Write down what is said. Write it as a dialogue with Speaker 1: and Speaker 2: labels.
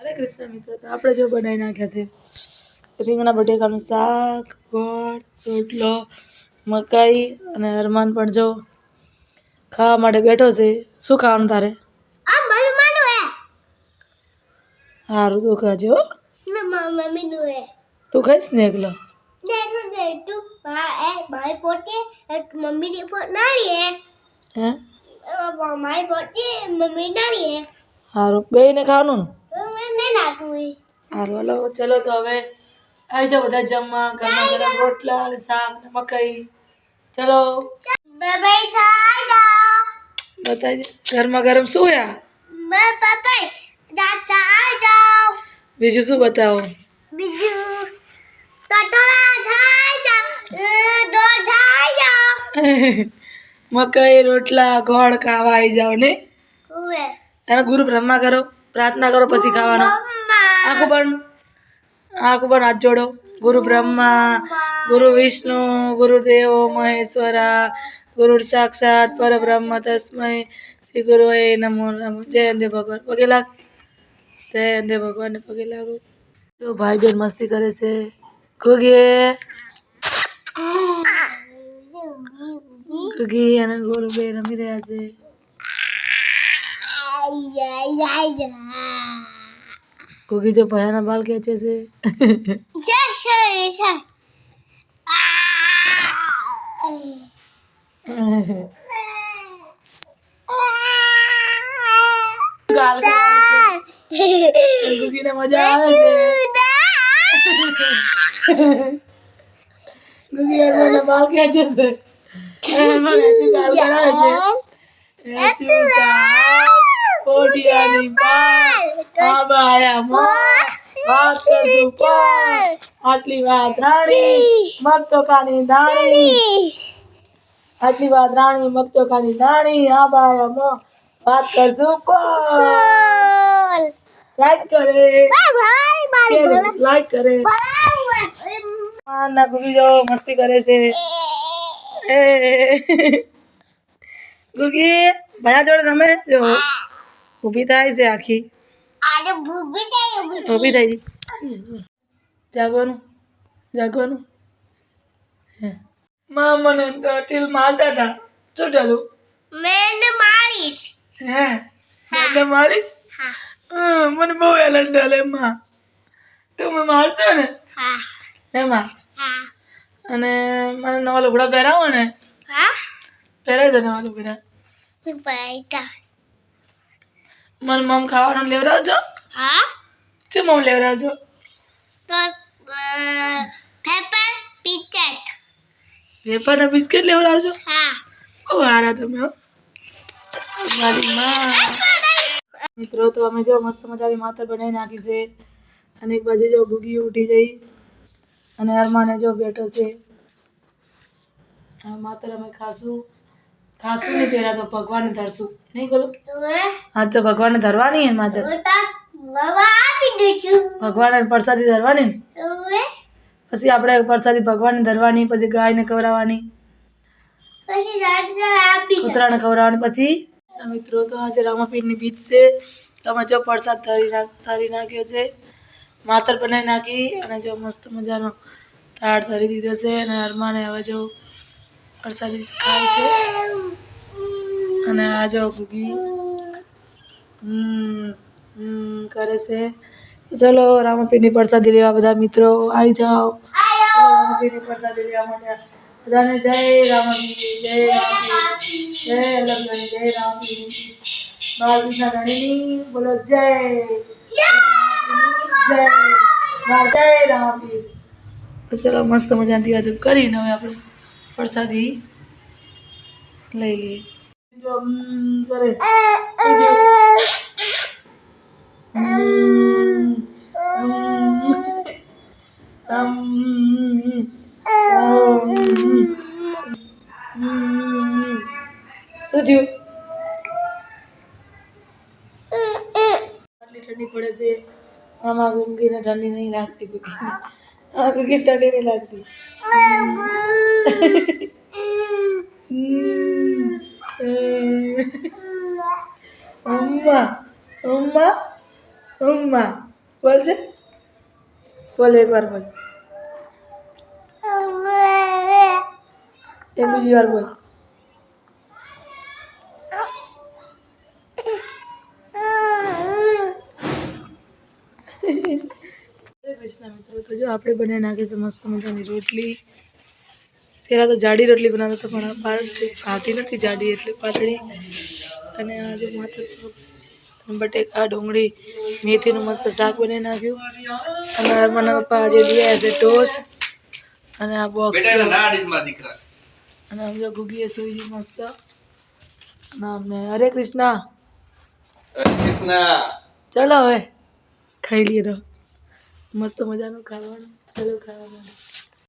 Speaker 1: હરે કૃષ્ણ મિત્રો તો આપણે જો બનાવી નાખ્યા છે. રીંગણા બટેકાનું શાક ગોળ રોટલો મકાઈ અને હરમાન પણ જો ખાવા માટે બેઠો છે. શું ખાવાનું તારે? સારું તું ખાજો.
Speaker 2: ને
Speaker 1: તું ખાઈશ ને એકલો?
Speaker 2: બા ભાઈ પોતે મમ્મી ની નારી હે. મારી પોતે મમ્મી નારી હારું
Speaker 1: સારું ખાવાનું? ને
Speaker 2: હે
Speaker 1: સારું હાલો. ચલો તો હવે આવી જાઓ બધા જમવા ગરમા ગરમ રોટલા અને શાક ને મકાઈ. ચલો. બતાવી ગરમા ગરમ શું યા બીજું શું બતાવો?
Speaker 2: બીજું
Speaker 1: મકાઈ રોટલા ગોળ ખાવા આવી જાઓ ને? એના ગુરુ બ્રહ્મા કરો. પ્રાર્થના કરો પછી ખાવાનો. આખું આંખો આખું બંધ હાથ જોડો. ગુરુ બ્રહ્મા, ગુરુ વિષ્ણુ ગુરુદેવો મહેશ્વરા, ગુરુ સાક્ષાત, પરબ્રહ્મ તસ્મય, શ્રી ગુરુ એ નમો નમો, જય અંદે ભગવાન. પગે લાગ, જય અંદે ભગવાનને પગે લાગો. જો ભાઈ બેન મસ્તી કરે છે. ગુગી ગુગી અને ગુરુ બે રમી રહ્યા છે. ગુગી જો ભયાના બાલ ખેંચે છે છે મજા આવે છે બાલ ખેંચે છે હરમાન ગાલ કરાવે છે કોડિયાની બાલ આબાયા મો વાત કરજું પર આટલી વાત રાણી મગ તો કાની દાણી. આટલી વાત રાણી તો દાણી આબાયા મો વાત કરજું લાઈક કરે. લાઈક કરે. ના ગુગી જો મસ્તી કરે છે. ગુગી ભયા જોડે રમે જો ઊભી થાય છે આખી. ઊભી થાય છે. જાગવાનું જાગવાનું. મા માં મને ટીલ મારતા હતા. શું ચાલું
Speaker 2: મેં મારીશ.
Speaker 1: હે? દાદા મારીશ? મને બહુ એલર્ટ ડાલે માં. તું મને મારશો ને?
Speaker 2: હા.
Speaker 1: એમાં
Speaker 2: હા.
Speaker 1: અને મને નવા લુગડા પહેરાવો ને?
Speaker 2: હા?
Speaker 1: પહેરાવી દો નવા લુગડા. મને મમ ખાવાનું લેવડાવજો.
Speaker 2: હા?
Speaker 1: શું મમ લેવડાવજો?
Speaker 2: તો પેપર પિચટ
Speaker 1: પેપર ને બિસ્કિટ લેવડાવજો?
Speaker 2: હા.
Speaker 1: બહુ સારા તમે હો. મારી માં. મિત્રો તો અમે જો મસ્ત મજાની માથર બનાવી નાખી છે. અને એક બાજુ જો ગુગી ઉઠી જઈ. અને અરમાને જો બેઠો છે. માત્ર અમે ખાશું. ખાશું નહીં પેલા તો ભગવાનને ધરશું. નહીં બોલો હા તો ભગવાન ધરવાની હે માતર ભગવાન પ્રસાદી ધરવાની? ને પછી આપણે પ્રસાદી ભગવાનને ધરવાની પછી ગાયને ખવડાવવાની. કૂતરાને ખવડાવવાની પછી? મિત્રો તો આજે રામાપીરની બીજ છે. તમે જો પ્રસાદ ધરી નાખ ધરી નાખ્યો છે. માતર બનાવી નાખી અને જો મસ્ત મજાનો તાળ ધરી દીધો છે અને હરમાને હવે જો પ્રસાદી ખાય છે અને આ જો ભૂગી કરે છે ચલો રામાપીરની પ્રસાદી લેવા બધા મિત્રો આવી જાઓ રામાપીરની પ્રસાદી લેવા માટે બધાને જય રામાપીર જય રામાપીર જય લગ્ન જય રામાપીર બાલ કૃષ્ણ ધણીની બોલો જય જય જય રામાપીર ચલો મસ્ત મજાની દીવા કરીને હવે આપણે પ્રસાદી લઈ લઈએ. જો કરે. શું થયું? ઠંડી પડે છે. આમાં ગુંગીને ઠંડી નહીં લાગતી ગુંગીને આ ગુંગી ઠંડી નહીં લાગતી. હમ. અમ્મા અમ્મા અમ્મા બોલ છે બોલ એક વાર બોલ એ બીજી વાર બોલ હરે કૃષ્ણ મિત્રો તો જો આપણે બનાવી નાખીશું મસ્ત મજાની રોટલી. પહેલાં તો જાડી રોટલી બનાવતા હતા પણ આ ભાતી નથી જાડી એટલે પાતળી. અને આ જો અને બટેકા ડુંગળી મેથીનું મસ્ત શાક બનાવી નાખ્યું. અને હરમાના પપ્પા આજે લીયા છે ટોસ. અને આ બોક્સ અને આમ જો ગુગીએ સુઈ મસ્ત. અને અમને હરે કૃષ્ણ. ચલો હવે ખાઈ લઈએ તો. મસ્ત મજાનું ખાવાનું. ચાલો ખાવા માટે.